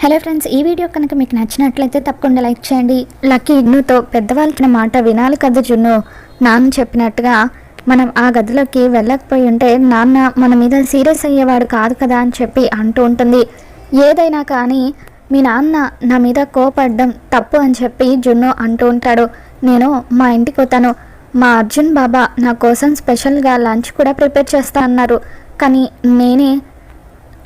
Hello friends ఈ video కనుక మీకు నచ్చినట్లయితే తప్పకుండా లైక్ చేయండి. లక్కీ ఇగ్నుతో పెద్దవాళ్ళకి మాట వినాలి కదా జున్ను? నాన్న చెప్పినట్టుగా మనం ఆ గదిలోకి వెళ్ళకపోయి ఉంటే నాన్న మన మీద సీరియస్ అయ్యేవాడు కాదు కదా అని చెప్పి అంటూ ఉంటుంది. ఏదైనా కానీ మీ నాన్న నా మీద కోపడ్డం తప్పు అని చెప్పి జున్ను అంటూ ఉంటాడు. నేను మా ఇంటికి పోతాను మా అర్జున్ బాబా నా కోసం స్పెషల్గా లంచ్ కూడా ప్రిపేర్ చేస్తా అన్నారు. కానీ నేనే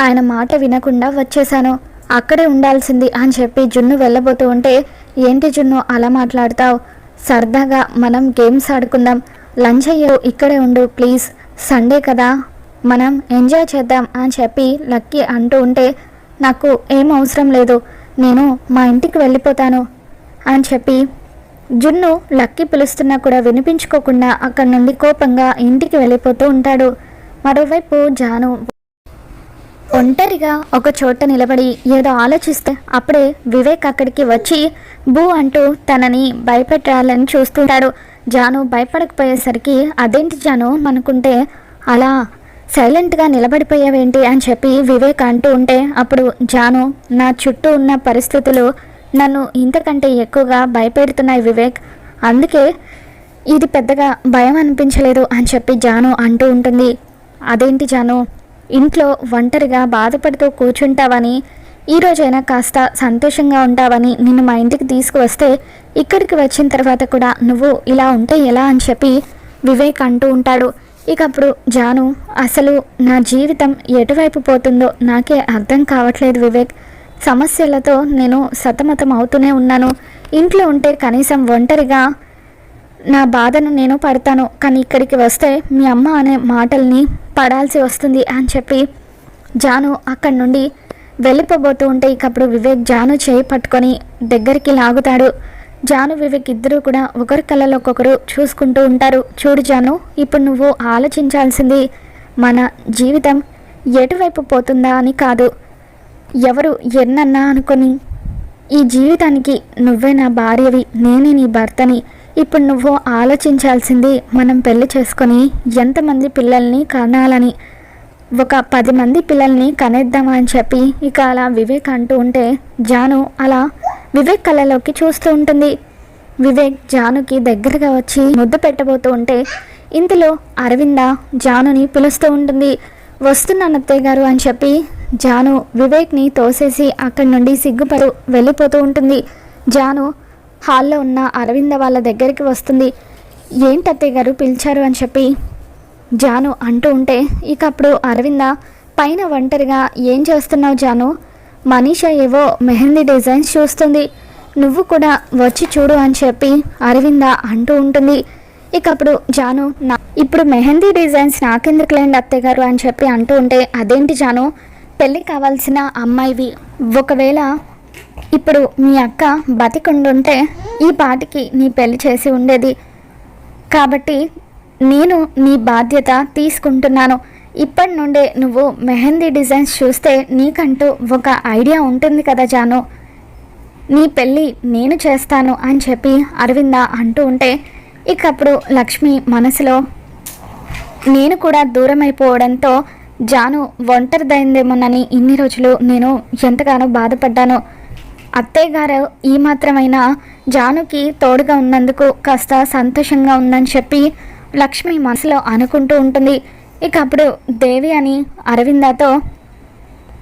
ఆయన మాట వినకుండా వచ్చేసాను అక్కడే ఉండాల్సింది అని చెప్పి జున్ను వెళ్ళబోతూ ఉంటే ఏంటి జున్ను అలా మాట్లాడతావు? సరదాగా మనం గేమ్స్ ఆడుకుందాం. లంచ్ అయ్యో ఇక్కడే ఉండు ప్లీజ్. సండే కదా. మనం ఎంజాయ్ చేద్దాం అని చెప్పి లక్కీ అంటూ ఉంటే నాకు ఏం అవసరం లేదు. నేను మా ఇంటికి వెళ్ళిపోతాను అని చెప్పి జున్ను లక్కీ పిలుస్తున్నా కూడా వినిపించుకోకుండా అక్కడి నుండి కోపంగా ఇంటికి వెళ్ళిపోతూ ఉంటాడు. మరోవైపు జాను ఒంటరిగా ఒక చోట నిలబడి ఏదో ఆలోచిస్తే అప్పుడే వివేక్ అక్కడికి వచ్చి బూ అంటూ తనని భయపెట్టాలని చూస్తుంటాడు. జాను భయపడకపోయేసరికి అదేంటి జాను? అనుకుంటే అలా సైలెంట్గా నిలబడిపోయావేంటి? అని చెప్పి వివేక్ అంటూ ఉంటే అప్పుడు జాను నా చుట్టూ ఉన్న పరిస్థితులు నన్ను ఇంతకంటే ఎక్కువగా భయపెడుతున్నాయి వివేక్. అందుకే ఇది పెద్దగా భయం అనిపించలేదు అని చెప్పి జాను అంటూ ఉంటుంది. అదేంటి జాను? ఇంట్లో ఒంటరిగా బాధపడుతూ కూర్చుంటావని ఈరోజైనా కాస్త సంతోషంగా ఉంటావని నిన్ను మా ఇంటికి తీసుకువస్తే ఇక్కడికి వచ్చిన తర్వాత కూడా నువ్వు ఇలా ఉంటే ఎలా అని చెప్పి వివేక్ అంటూ ఉంటాడు. ఇక అప్పుడు జాను అసలు నా జీవితం ఎటువైపు పోతుందో నాకే అర్థం కావట్లేదు వివేక్. సమస్యలతో నేను సతమతం అవుతూనే ఉన్నాను. ఇంట్లో ఉంటే కనీసం ఒంటరిగా నా బాధను నేను పడతాను కానీ ఇక్కడికి వస్తే మీ అమ్మ అనే మాటల్ని పడాల్సి వస్తుంది అని చెప్పి జాను అక్కడి నుండి వెళ్ళిపోబోతూ ఉంటే ఇకప్పుడు వివేక్ జాను చేయి పట్టుకొని దగ్గరికి లాగుతాడు. జాను వివేక్ ఇద్దరూ కూడా ఒకరి కళ్ళలో ఒకరు చూసుకుంటూ ఉంటారు. చూడు జాను ఇప్పుడు నువ్వు ఆలోచించాల్సింది మన జీవితం ఎటువైపు పోతుందా అని కాదు. ఎవరు ఎన్నన్నా అనుకొని ఈ జీవితానికి నువ్వే నా భార్యవి నేనే నీ భర్తని ఇప్పుడు నువ్వు ఆలోచించాల్సింది మనం పెళ్ళి చేసుకొని ఎంతమంది పిల్లల్ని కనాలని? ఒక పది మంది పిల్లల్ని కనేద్దామా అని చెప్పి ఇక అలా వివేక్ అంటూ ఉంటే జాను అలా వివేక్ కళ్ళలోకి చూస్తూ ఉంటుంది. వివేక్ జానుకి దగ్గరగా వచ్చి ముద్దు పెట్టబోతూ ఉంటే ఇంతలో అరవింద జానుని పిలుస్తూ ఉంటుంది. వస్తున్నాను అత్తయ్య గారు అని చెప్పి జాను వివేక్ని తోసేసి అక్కడి నుండి సిగ్గుపడు వెళ్ళిపోతూ ఉంటుంది. జాను హాల్లో ఉన్న అరవింద వాళ్ళ దగ్గరికి వస్తుంది. ఏంటత్తయ్య గారు పిలిచారు? అని చెప్పి జాను అంటూ ఉంటే ఇక అప్పుడు అరవింద పైన ఒంటరిగా ఏం చేస్తున్నావు జాను? మనీష ఏవో మెహందీ డిజైన్స్ చూస్తుంది. నువ్వు కూడా వచ్చి చూడు అని చెప్పి అరవింద అంటూ ఉంటుంది. ఇక అప్పుడు జాను నా ఇప్పుడు మెహందీ డిజైన్స్ నాకెందుకులేండి అత్తయ్య గారు? అని చెప్పి అంటూ ఉంటే అదేంటి జాను? పెళ్ళి కావాల్సిన అమ్మాయివి. ఒకవేళ ఇప్పుడు మీ అక్క బతికుండుంటే ఈ పాటికి నీ పెళ్ళి చేసి ఉండేది. కాబట్టి నేను నీ బాధ్యత తీసుకుంటున్నాను. ఇప్పటి నుండే నువ్వు మెహందీ డిజైన్స్ చూస్తే నీకంటూ ఒక ఐడియా ఉంటుంది కదా జాను. నీ పెళ్ళి నేను చేస్తాను అని చెప్పి అరవింద అంటూ ఉంటే ఇకప్పుడు లక్ష్మి మనసులో నేను కూడా దూరం అయిపోవడంతో జాను ఒంటరిదైందేమోనని ఇన్ని రోజులు నేను ఎంతగానో బాధపడ్డాను. అత్తయ్యగారు ఈ మాత్రమైనా జానుకి తోడుగా ఉన్నందుకు కాస్త సంతోషంగా ఉందని చెప్పి లక్ష్మి మనసులో అనుకుంటూ ఉంటుంది. ఇక అప్పుడు దేవి అని అరవిందతో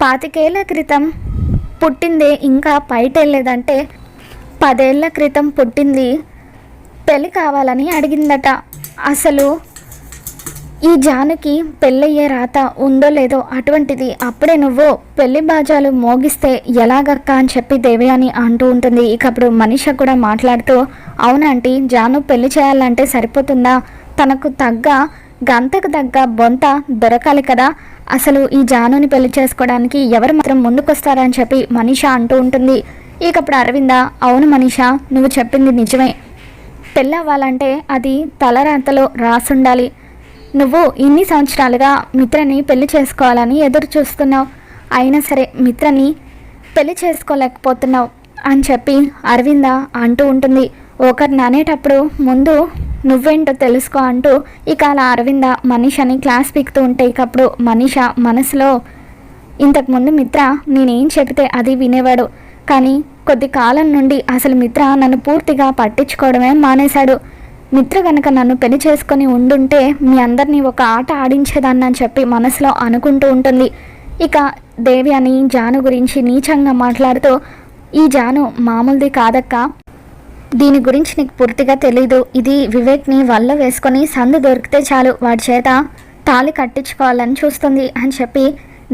పాతికేళ్ళ క్రితం పుట్టిందే ఇంకా పైటెళ్ళేదంటే పదేళ్ళ క్రితం పుట్టింది పెళ్ళి కావాలని అడిగిందట. అసలు ఈ జానుకి పెళ్ళయ్యే రాత ఉందో లేదో అటువంటిది అప్పుడే నువ్వు పెళ్ళి బాజాలు మోగిస్తే ఎలాగక్క అని చెప్పి దేవయాని అంటూ ఉంటుంది. ఇక అప్పుడు మనిష కూడా మాట్లాడుతూ అవునాంటి జాను పెళ్ళి చేయాలంటే సరిపోతుందా? తనకు తగ్గ గంతకు తగ్గ బొంత దొరకాలి కదా. అసలు ఈ జానుని పెళ్ళి చేసుకోవడానికి ఎవరు మాత్రం ముందుకొస్తారని చెప్పి మనిష అంటూ ఉంటుంది. ఇక అప్పుడు అరవింద అవును మనిష నువ్వు చెప్పింది నిజమే. పెళ్ళవ్వాలంటే అది తలరాతలో రాసుండాలి. నువ్వు ఇన్ని సంవత్సరాలుగా మిత్రని పెళ్ళి చేసుకోవాలని ఎదురు చూస్తున్నావు. అయినా సరే మిత్రని పెళ్ళి చేసుకోలేకపోతున్నావు అని చెప్పి అరవింద అంటూ ఉంటుంది. ఒకరిని అనేటప్పుడు ముందు నువ్వేంటో తెలుసుకో అంటూ ఇక అలా అరవింద మనీషని క్లాస్ పీకుతూ ఉంటే ఇక అప్పుడు మనీష మనసులో ఇంతకుముందు మిత్ర నేనేం చెబితే అది వినేవాడు. కానీ కొద్ది కాలం నుండి అసలు మిత్ర నన్ను పూర్తిగా పట్టించుకోవడమే మానేశాడు. మిత్ర గనక నన్ను పెళ్ళి చేసుకొని ఉండుంటే మీ అందరినీ ఒక ఆట ఆడించేదాన్ని అని చెప్పి మనసులో అనుకుంటూ ఉంటుంది. ఇక దేవి అని జాను గురించి నీచంగా మాట్లాడుతూ ఈ జాను మామూలుది కాదక్క. దీని గురించి నీకు పూర్తిగా తెలీదు. ఇది వివేక్ని వల్ల వేసుకొని సందు దొరికితే చాలు. వాడి చేత తాళి కట్టించుకోవాలని చూస్తుంది అని చెప్పి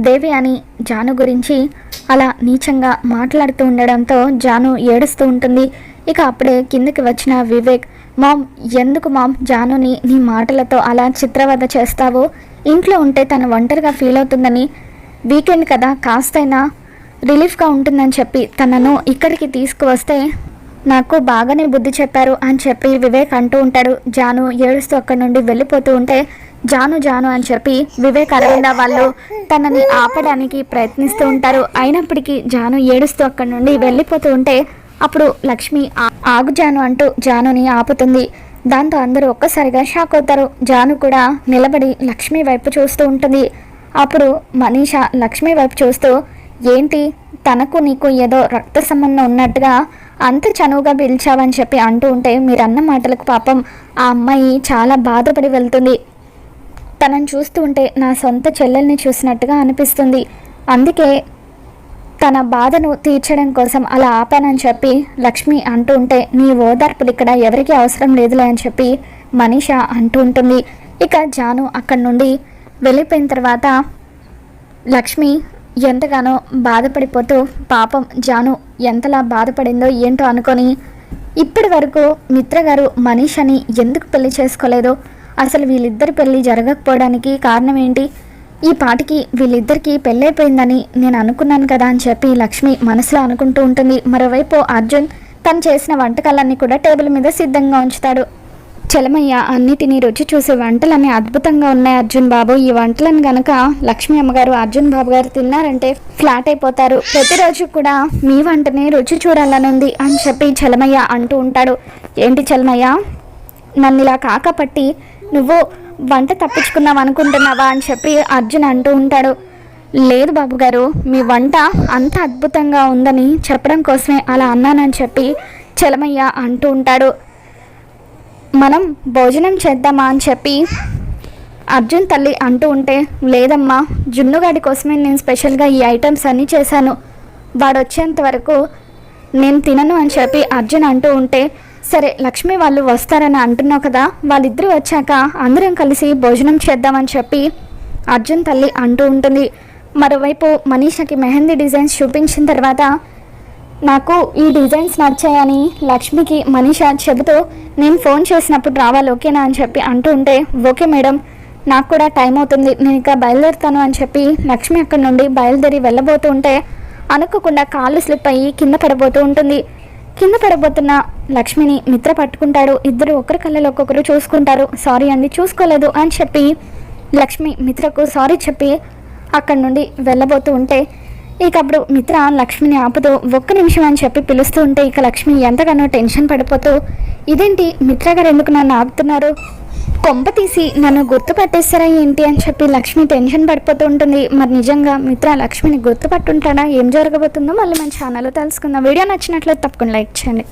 దేవి అని జాను గురించి అలా నీచంగా మాట్లాడుతూ ఉండడంతో జాను ఏడుస్తూ ఉంటుంది. ఇక అప్పుడే కిందకి వచ్చిన వివేక్ మామ్ ఎందుకు మామ్ జానుని నీ మాటలతో అలా చిత్రవద చేస్తావో? ఇంట్లో ఉంటే తను ఒంటరిగా ఫీల్ అవుతుందని. వీకెండ్ కదా కాస్తైనా రిలీఫ్గా ఉంటుందని చెప్పి తనను ఇక్కడికి తీసుకువస్తే నాకు బాగానే బుద్ధి చెప్పారు అని చెప్పి వివేక్ అంటూ ఉంటాడు. జాను ఏడుస్తూ అక్కడి నుండి వెళ్ళిపోతూ ఉంటే జాను జాను అని చెప్పి వివేక్ అరవింద వాళ్ళు తనని ఆపడానికి ప్రయత్నిస్తూ ఉంటారు. అయినప్పటికీ జాను ఏడుస్తూ అక్కడి నుండి వెళ్ళిపోతూ ఉంటే అప్పుడు లక్ష్మి "ఆ- ఆగు జాను అంటూ జానుని ఆపుతుంది. దాంతో అందరూ ఒక్కసారిగా షాక్ అవుతారు. జాను కూడా నిలబడి లక్ష్మి వైపు చూస్తూ ఉంటుంది. అప్పుడు మనీషా లక్ష్మి వైపు చూస్తూ ఏంటి? తనకు నీకు ఏదో రక్త సంబంధం ఉన్నట్టుగా అంత చనువుగా పిలిచావని చెప్పి అంటూ ఉంటే మీరు మాటలకు పాపం ఆ అమ్మాయి చాలా బాధపడి వెళ్తుంది. తనను చూస్తూ ఉంటే నా సొంత చెల్లెల్ని చూసినట్టుగా అనిపిస్తుంది. అందుకే తన బాధను తీర్చడం కోసం అలా ఆపానని చెప్పి లక్ష్మి అంటూ ఉంటే నీ ఓదార్పులు ఇక్కడ ఎవరికీ అవసరం లేదులే అని చెప్పి మనీష అంటూ ఉంటుంది. ఇక జాను అక్కడి నుండి వెళ్ళిపోయిన తర్వాత లక్ష్మి ఎంతగానో బాధపడిపోతూ పాపం జాను ఎంతలా బాధపడిందో ఏంటో అనుకొని ఇప్పటి వరకు మిత్ర గారు మనీషని ఎందుకు పెళ్ళి చేసుకోలేదు? అసలు వీళ్ళిద్దరి పెళ్ళి జరగకపోవడానికి కారణం ఏంటి? ఈ పాటికి వీళ్ళిద్దరికీ పెళ్ళైపోయిందని నేను అనుకున్నాను కదా అని చెప్పి లక్ష్మి మనసులో అనుకుంటూ ఉంటుంది. మరోవైపు అర్జున్ తను చేసిన వంటకాలన్నీ కూడా టేబుల్ మీద సిద్ధంగా ఉంచుతాడు. చలమయ్య అన్నిటినీ రుచి చూసే వంటలన్నీ అద్భుతంగా ఉన్నాయి అర్జున్ బాబు. ఈ వంటలను గనక లక్ష్మీ అమ్మగారు అర్జున్ బాబు గారు తిన్నారంటే ఫ్లాట్ అయిపోతారు. ప్రతిరోజు కూడా మీ వంటనే రుచి చూడాలని ఉంది అని చెప్పి చలమయ్య అంటూ ఉంటాడు. ఏంటి చలమయ్య? నన్ను ఇలా కాకపట్టి నువ్వు వంట తప్పించుకున్నాం అనుకుంటున్నావా అని చెప్పి అర్జున్ అంటూ ఉంటాడు. లేదు బాబు గారు మీ వంట అంత అద్భుతంగా ఉందని చెప్పడం కోసమే అలా అన్నానని చెప్పి చలమయ్య అంటూ ఉంటాడు. మనం భోజనం చేద్దామా అని చెప్పి అర్జున్ తల్లి అంటూ ఉంటే లేదమ్మా జున్నుగాడి కోసమే నేను స్పెషల్గా ఈ ఐటమ్స్ అన్నీ చేశాను. వాడు వచ్చేంత వరకు నేను తినను అని చెప్పి అర్జున్ అంటూ ఉంటే సరే లక్ష్మి వాళ్ళు వస్తారని అంటున్నావు కదా వాళ్ళిద్దరూ వచ్చాక అందరం కలిసి భోజనం చేద్దామని చెప్పి అర్జున్ తల్లి అంటూ ఉంటుంది. మరోవైపు మనీషకి మెహందీ డిజైన్స్ చూపించిన తర్వాత నాకు ఈ డిజైన్స్ నచ్చాయని లక్ష్మికి మనీష చెబుతూ నేను ఫోన్ చేసినప్పుడు రావాలి ఓకేనా అని చెప్పి అంటూ ఉంటే ఓకే మేడం నాకు కూడా టైం అవుతుంది నేను ఇంకా బయలుదేరుతాను అని చెప్పి లక్ష్మి అక్కడి నుండి బయలుదేరి వెళ్ళబోతుంటే ఉంటే అనుకోకుండా కాళ్ళు స్లిప్ అయ్యి కింద పడబోతూ ఉంటుంది. కింద పడబోతున్న లక్ష్మిని మిత్ర పట్టుకుంటాడు. ఇద్దరు ఒకరి కళ్ళలో ఒక్కొక్కరు చూసుకుంటారు. సారీ అండి చూసుకోలేదు అని చెప్పి లక్ష్మి మిత్రకు సారీ చెప్పి అక్కడి నుండి వెళ్ళబోతూ ఉంటే ఇక అప్పుడు మిత్ర లక్ష్మిని ఆపుతూ ఒక్క నిమిషం అని చెప్పి పిలుస్తూ ఉంటే ఇక లక్ష్మి ఎంతగానో టెన్షన్ పడిపోతూ ఇదేంటి? మిత్ర గారు ఎందుకు నన్ను ఆపుతున్నారు? కొంప తీసి నన్ను గుర్తుపట్టేస్తారా ఏంటి అని చెప్పి లక్ష్మి టెన్షన్ పడిపోతూ ఉంటుంది. మరి నిజంగా మిత్ర లక్ష్మిని గుర్తుపట్టుంటాడా? ఏం జరగబోతుందో మళ్ళీ మన ఛానల్లో తెలుసుకుందాం. వీడియో నచ్చినట్లయితే తప్పకుండా లైక్ చేయండి.